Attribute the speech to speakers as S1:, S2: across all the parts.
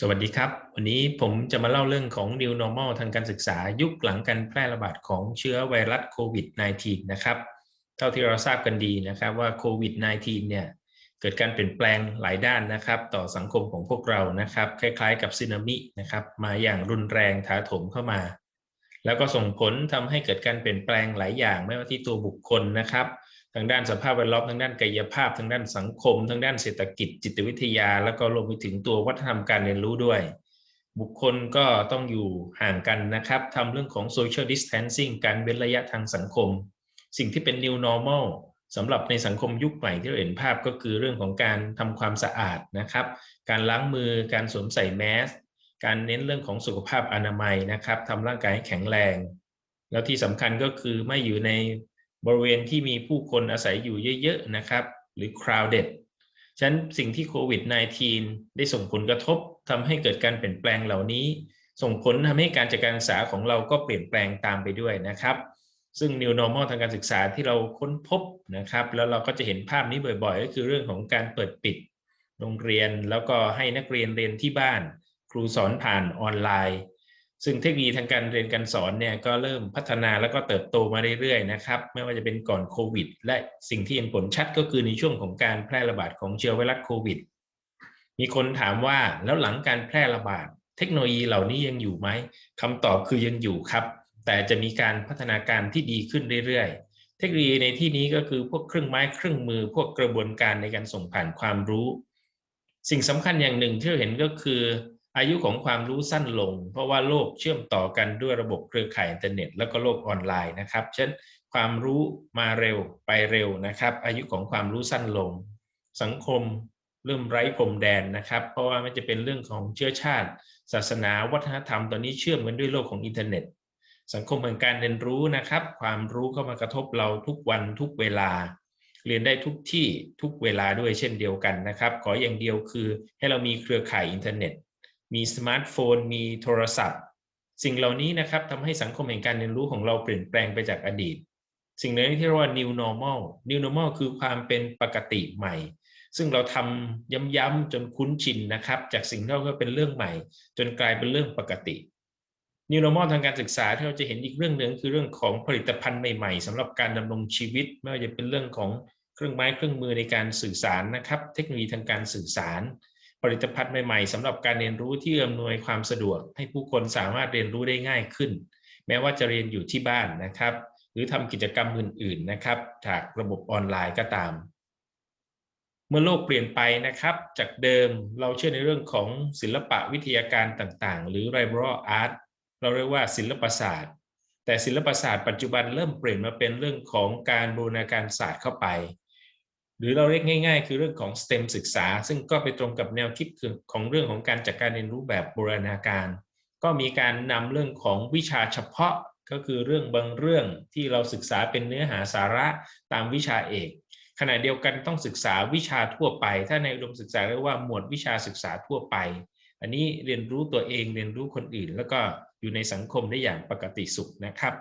S1: สวัสดีครับ วันนี้ผมจะมาเล่าเรื่องของ New Normal ทางการศึกษายุคหลังการแพร่ระบาดของเชื้อไวรัสโควิด -19 นะครับ เท่าที่เราทราบกันดีนะครับว่าโควิด -19 เนี่ยเกิดการเปลี่ยนแปลงหลายด้านนะครับ ต่อสังคมของพวกเรานะครับ คล้ายๆกับซึนามินะครับมาอย่างรุนแรงถาโถมเข้ามา แล้วก็ส่งผลทำให้เกิดการเปลี่ยนแปลงหลายอย่างไม่ว่าที่ตัวบุคคลนะครับ ทางด้านสภาพแวดล้อมทางด้านกายภาพ ทางด้านสังคม ทางด้านเศรษฐกิจจิตวิทยา แล้วก็รวมไปถึงตัววัฒนธรรมการเรียนรู้ด้วย บุคคลก็ต้องอยู่ห่างกันนะครับทำเรื่องของ social distancing การเว้นระยะทางสังคม สิ่งที่เป็น new normal สำหรับในสังคมยุคใหม่ที่เราเห็นภาพก็คือเรื่องของการทำความสะอาดนะครับ การล้างมือการสวมใส่แมสการเน้นเรื่องของสุขภาพอนามัยนะครับทำร่างกายให้แข็งแรง แล้วที่สำคัญก็คือไม่อยู่ใน บริเวณที่มีผู้คนอาศัยอยู่เยอะๆนะครับ หรือ crowded ฉะนั้นสิ่งที่โควิด -19 ได้ส่งผลกระทบทำให้เกิดการเปลี่ยนแปลงเหล่านี้ ส่งผลทำให้การจัดการศึกษาของเราก็เปลี่ยนแปลงตามไปด้วยนะครับ ซึ่ง new normal ทางการศึกษาที่เราค้นพบนะครับ แล้วเราก็จะเห็นภาพนี้บ่อยๆ ก็คือเรื่องของการเปิดปิดโรงเรียน แล้วก็ให้นักเรียนเรียนที่บ้าน ครูสอนผ่านออนไลน์ ซึ่งเทคโนโลยีทางการเรียนการสอนเนี่ยก็เริ่มพัฒนาแล้วก็เติบโตมาเรื่อยๆนะครับ ไม่ว่าจะเป็นก่อนโควิด และสิ่งที่เห็นผลชัดก็คือในช่วงของการแพร่ระบาดของเชื้อไวรัสโควิด มีคนถามว่าแล้วหลังการแพร่ระบาด เทคโนโลยีเหล่านี้ยังอยู่ไหมคำตอบคือยังอยู่ครับ แต่จะมีการพัฒนาการที่ดีขึ้นเรื่อยๆ เทคโนโลยีในที่นี้ก็คือพวกเครื่องไม้เครื่องมือ พวกกระบวนการในการส่งผ่านความรู้ สิ่งสำคัญอย่างหนึ่งที่เราเห็นก็คือ อายุของความรู้สั้นลง เพราะว่าโลกเชื่อมต่อกันด้วยระบบเครือข่ายอินเทอร์เน็ต แล้วก็โลกออนไลน์นะครับเช่นความรู้มาเร็วไปเร็วนะครับ อายุของความรู้สั้นลง สังคมเริ่มไร้พรมแดนนะครับ เพราะว่ามันจะเป็นเรื่องของเชื้อชาติ ศาสนาวัฒนธรรมตอนนี้เชื่อมกันด้วยโลกของอินเทอร์เน็ต สังคมแห่งการเรียนรู้นะครับ ความรู้เข้ามากระทบเราทุกวันทุกเวลา เรียนได้ทุกที่ทุกเวลาด้วยเช่นเดียวกันนะครับ ขออย่างเดียวคือให้เรามีเครือข่ายอินเทอร์เน็ต มีสมาร์ทโฟน มีโทรศัพท์ สิ่งเหล่านี้นะครับทำให้สังคมแห่งการเรียนรู้ของเราเปลี่ยนแปลงไปจากอดีต สิ่งนี้ที่เรียกว่า new normal new normal คือความเป็นปกติใหม่ ซึ่งเราทำย้ำๆจนคุ้นชินนะครับ จากสิ่งที่เราเป็นเรื่องใหม่ จนกลายเป็นเรื่องปกติ new normal ทางการศึกษาที่เราจะเห็นอีกเรื่องหนึ่งคือเรื่องของผลิตภัณฑ์ใหม่ๆสำหรับการดำรงชีวิต ไม่ว่าจะเป็นเรื่องของเครื่องไม้เครื่องมือในการสื่อสารนะครับ เทคโนโลยีทางการสื่อสาร ผลิตภัณฑ์ใหม่ๆสำหรับการเรียนรู้ที่อำนวยความสะดวก ให้ผู้คนสามารถเรียนรู้ได้ง่ายขึ้น แม้ว่าจะเรียนอยู่ที่บ้านนะครับ หรือทำกิจกรรมอื่น ๆนะครับ จากระบบออนไลน์ก็ตาม เมื่อโลกเปลี่ยนไปนะครับ จากเดิมเราเชื่อในเรื่องของศิลปะวิทยาการต่างๆ หรือ liberal art เราเรียกว่าศิลปศาสตร์ แต่ศิลปศาสตร์ปัจจุบันเริ่มเปลี่ยนมาเป็นเรื่องของการบูรณาการศาสตร์เข้าไป หรือเราเรียกง่าย ๆ คือเรื่องของ STEM ศึกษา ซึ่งก็ไปตรงกับแนวคิดของเรื่องของการจัดกการเรียนรู้แบบบูรณาการ ก็มีการนำเรื่องของวิชาเฉพาะก็คือเรื่องบางเรื่องที่เราศึกษาเป็นเนื้อหาสาระตามวิชาเอก ขณะเดียวกันต้องศึกษาวิชาทั่วไป ถ้าในอุดมศึกษาเรียกว่าหมวดวิชาศึกษาทั่วไป อันนี้เรียนรู้ตัวเองเรียนรู้คนอื่น แล้วก็อยู่ในสังคมได้อย่างปกติสุขนะครับ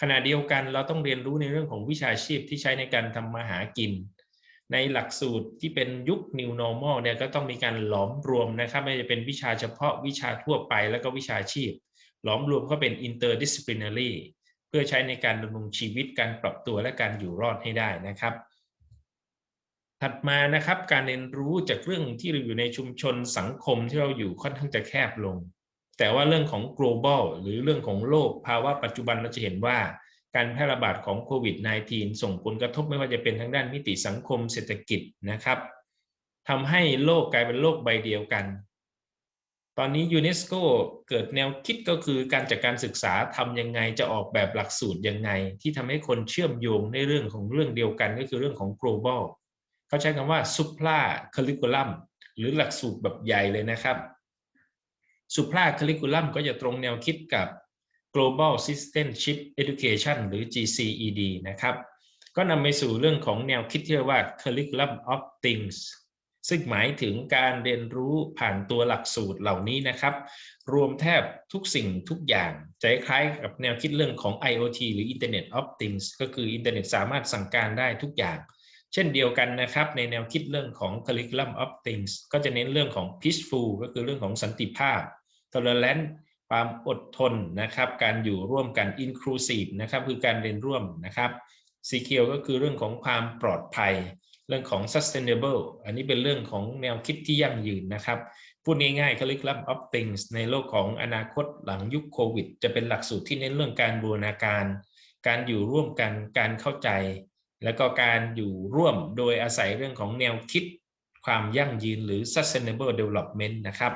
S1: ขณะเดียวกันเราต้องเรียนรู้ในเรื่องของวิชาชีพที่ใช้ในการทำมาหากิน ในหลักสูตรที่เป็นยุค New Normal เนี่ยก็ต้องมีการหลอมรวมนะครับไม่จะเป็นวิชาเฉพาะวิชาทั่วไปแล้วก็วิชาชีพ หลอมรวมก็เป็น interdisciplinary เพื่อใช้ในการดำรงชีวิตการปรับตัวและการอยู่รอดให้ได้นะครับ ถัดมานะครับการเรียนรู้จากเรื่องที่เราอยู่ในชุมชนสังคมที่เราอยู่ค่อนข้างจะแคบลง แต่ว่าเรื่องของ global หรือเรื่องของโลกภาวะปัจจุบันเราจะเห็นว่า การแพร่ระบาดของโควิด -19 ส่งผลกระทบไม่ว่าจะเป็นทางด้านมิติสังคมเศรษฐกิจนะครับทำให้โลกกลายเป็นโลกใบเดียวกัน ตอนนี้ยูเนสโกเกิดแนวคิดก็คือการจัดกการศึกษาทำยังไงจะออกแบบหลักสูตรยังไง ที่ทำให้คนเชื่อมโยงในเรื่องของเรื่องเดียวกันก็คือเรื่องของ global เขาใช้คำว่า supra curriculum หรือหลักสูตรแบบใหญ่เลยนะครับ supra curriculum ก็จะตรงแนวคิดกับ Global Citizenship Education หรือ GCED นะครับ ก็นำไปสู่เรื่องของแนวคิดที่เรียกว่า Curriculum of Things ซึ่งหมายถึงการเรียนรู้ผ่านตัวหลักสูตรเหล่านี้นะครับ รวมแทบทุกสิ่งทุกอย่างจะคล้ายกับแนวคิดเรื่องของ IoT หรือ Internet of Things ก็คืออินเทอร์เน็ตสามารถสั่งการได้ทุกอย่าง เช่นเดียวกันนะครับ ในแนวคิดเรื่องของ curriculum of things ก็จะเน้นเรื่องของ peaceful ก็คือเรื่องของสันติภาพ tolerant ความอดทนนะครับ การอยู่ร่วมกัน inclusive นะครับคือการเรียนร่วมนะครับ secure ก็คือเรื่องของความปลอดภัย เรื่องของ sustainable อันนี้เป็นเรื่องของแนวคิดที่ยั่งยืนนะครับ พูดง่ายๆ curriculum of things ในโลกของอนาคตหลังยุคโควิด จะเป็นหลักสูตรที่เน้นเรื่องการบูรณาการ การอยู่ร่วมกัน การเข้าใจ แล้วก็การอยู่ร่วมโดยอาศัยเรื่องของแนวคิด ความยั่งยืนหรือ sustainable development นะครับ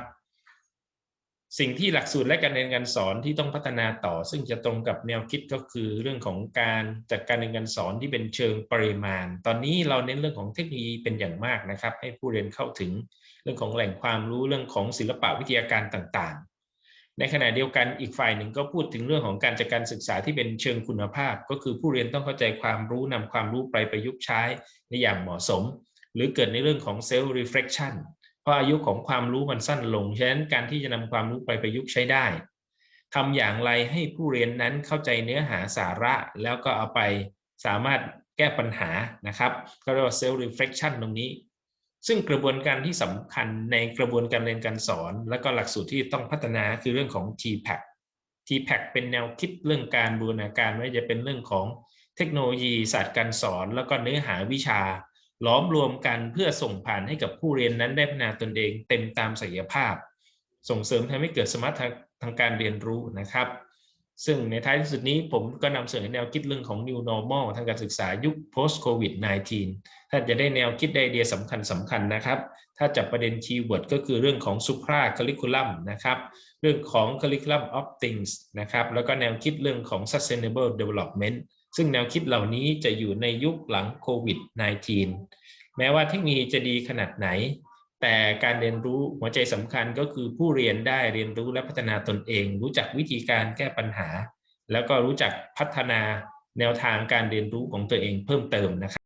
S1: สิ่งที่หลักสูตรและการเรียนการสอนที่ต้องพัฒนาต่อ ซึ่งจะตรงกับแนวคิดก็คือเรื่องของการจัดการเรียนการสอนที่เป็นเชิงปริมาณ ตอนนี้เราเน้นเรื่องของเทคโนโลยีเป็นอย่างมากนะครับ ให้ผู้เรียนเข้าถึงเรื่องของแหล่งความรู้เรื่องของศิลปะวิทยาการต่างๆ ในขณะเดียวกันอีกฝ่ายหนึ่งก็พูดถึงเรื่องของการจัดการศึกษาที่เป็นเชิงคุณภาพ ก็คือผู้เรียนต้องเข้าใจความรู้นำความรู้ไปประยุกต์ใช้ในอย่างเหมาะสม หรือเกิดในเรื่องของ self reflection เพ ราะอายุของความรู้มันสั้นลง ฉะนั้นการที่จะนำความรู้ไปประยุกต์ใช้ได้ทำอย่างไรให้ผู้เรียนนั้นเข้าใจเนื้อหาสาระ แล้วก็เอาไปสามารถแก้ปัญหานะครับ ก็เรียกว่า self reflection ตรงนี้ ซึ่งกระบวนการที่สำคัญในกระบวนการเรียนการสอน และก็หลักสูตรที่ต้องพัฒนาคือเรื่องของ TPAC TPAC เป็นแนวคิดเรื่องการบูรณาการไม่ว่าจะเป็นเรื่องของเทคโนโลยีศาสตร์การสอน แล้วก็เนื้อหาวิชา ล้อมรวมกันเพื่อส่งผ่านให้กับผู้เรียนนั้นได้พัฒนาตนเองเต็มตามศักยภาพ ส่งเสริมทำให้เกิดสมรรถทางการเรียนรู้นะครับ ซึ่งในท้ายที่สุดนี้ผมก็นำเสนอแนวคิดเรื่องของ new normal ทางการศึกษายุค post covid 19 ท่านจะได้แนวคิดไอเดียสำคัญสำคัญนะครับ ถ้าจับประเด็นคีย์เวิร์ดก็คือเรื่องของ supra curriculum นะครับ เรื่องของ curriculum of things นะครับ แล้วก็แนวคิดเรื่องของ sustainable development ซึ่งแนวคิดเหล่านี้จะอยู่ในยุคหลังโควิด -19 แม้ว่าเทคโนโลยีจะดีขนาดไหน แต่การเรียนรู้หัวใจสำคัญก็คือผู้เรียนได้เรียนรู้และพัฒนาตนเอง รู้จักวิธีการแก้ปัญหา แล้วก็รู้จักพัฒนาแนวทางการเรียนรู้ของตัวเองเพิ่มเติมนะครับ